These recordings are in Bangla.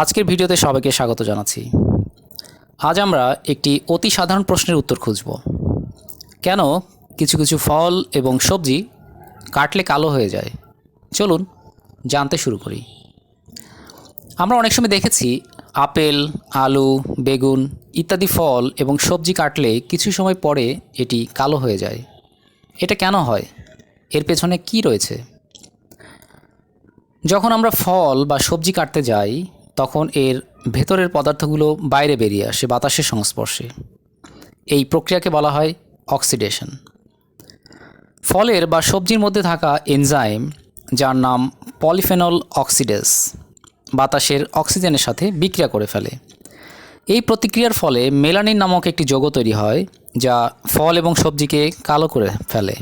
আজকের ভিডিওতে সবাইকে স্বাগত জানাচ্ছি। আজ আমরা একটি অতি সাধারণ প্রশ্নের উত্তর খুঁজব। কেন কিছু কিছু ফল এবং সবজি কাটলে কালো হয়ে যায়? চলুন জানতে শুরু করি। আমরা অনেক সময় দেখেছি আপেল, আলু, বেগুন ইত্যাদি ফল এবং সবজি কাটলে কিছু সময় পরে এটি কালো হয়ে যায়। এটা কেন হয়? এর পেছনে কি রয়েছে? যখন আমরা ফল বা সবজি কাটতে যাই তখন এর ভেতরের পদার্থগুলো বাইরে বেরিয়ে আসে বাতাসের সংস্পর্শে। এই প্রক্রিয়াকে বলা হয় অক্সিডেশন। ফলের বা সবজির মধ্যে থাকা এনজাইম, যার নাম পলিফেনল অক্সিডেস, বাতাসের অক্সিজেনের সাথে বিক্রিয়া করে ফেলে। এই প্রতিক্রিয়ার ফলে মেলানিন নামক একটি যৌগ তৈরি হয়, যা ফল এবং সবজিকে কালো করে ফেলে।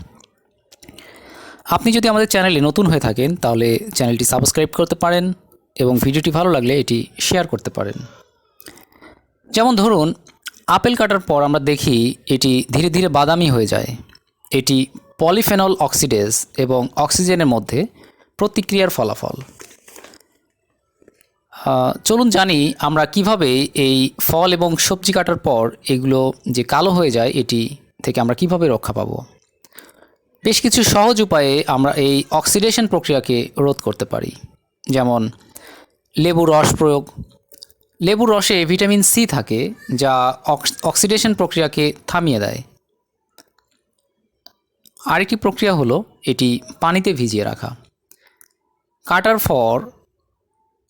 আপনি যদি আমাদের চ্যানেলে নতুন হয়ে থাকেন, তাহলে চ্যানেলটি সাবস্ক্রাইব করতে পারেন এবং ভিডিওটি ভালো লাগলে এটি শেয়ার করতে পারেন। যেমন ধরুন, আপেল কাটার পর আমরা দেখি এটি ধীরে ধীরে বাদামি হয়ে যায়। এটি পলিফেনল অক্সিডেজ এবং অক্সিজেনের মধ্যে প্রতিক্রিয়ার ফলাফল। চলুন জানি আমরা কীভাবে এই ফল এবং সবজি কাটার পর এগুলো যে কালো হয়ে যায়, এটি থেকে আমরা কীভাবে রক্ষা পাব? বেশ কিছু সহজ উপায়ে আমরা এই অক্সিডেশন প্রক্রিয়াকে রোধ করতে পারি। যেমন লেবু রস প্রয়োগ। লেবুর রসে ভিটামিন সি থাকে, যা অক্স- অক্সিডেশন প্রক্রিয়াকে থামিয়ে দেয়। আরেকটি প্রক্রিয়া হলো এটি পানিতে ভিজিয়ে রাখা। কাটার পর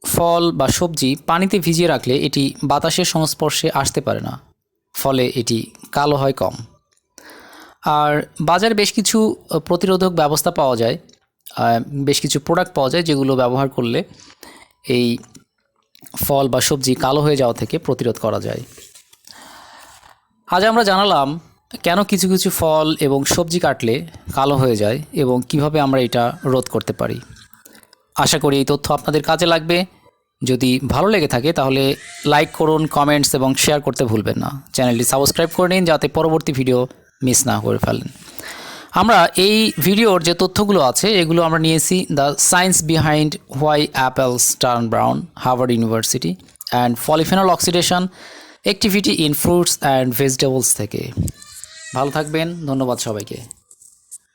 ফল বা সবজি পানিতে ভিজিয়ে রাখলে এটি বাতাসের সংস্পর্শে আসতে পারে না, ফলে এটি কালো হয় কম। আর বাজারে বেশ কিছু প্রতিরোধক ব্যবস্থা পাওয়া যায় বেশ কিছু প্রোডাক্ট পাওয়া যায় যেগুলো ব্যবহার করলে এই ফল বা সবজি কালো হয়ে যাওয়া থেকে প্রতিরোধ করা যায়। আজ আমরা জানালাম কেন কিছু কিছু ফল এবং সবজি কাটলে কালো হয়ে যায় এবং কীভাবে আমরা এটা রোধ করতে পারি। আশা করি এই তথ্য আপনাদের কাজে লাগবে। যদি ভালো লেগে থাকে তাহলে লাইক করুন, কমেন্টস এবং শেয়ার করতে ভুলবেন না। চ্যানেলটি সাবস্ক্রাইব করে নিন যাতে পরবর্তী ভিডিও মিস না করে ফেলেন। আমরা এই ভিডিওর যে তথ্যগুলো আছে, এগুলো আমরা নিয়েছি the science behind why apples turn brown Harvard University and polyphenol oxidation activity in fruits and vegetables থেকে। ভালো থাকবেন, ধন্যবাদ সবাইকে।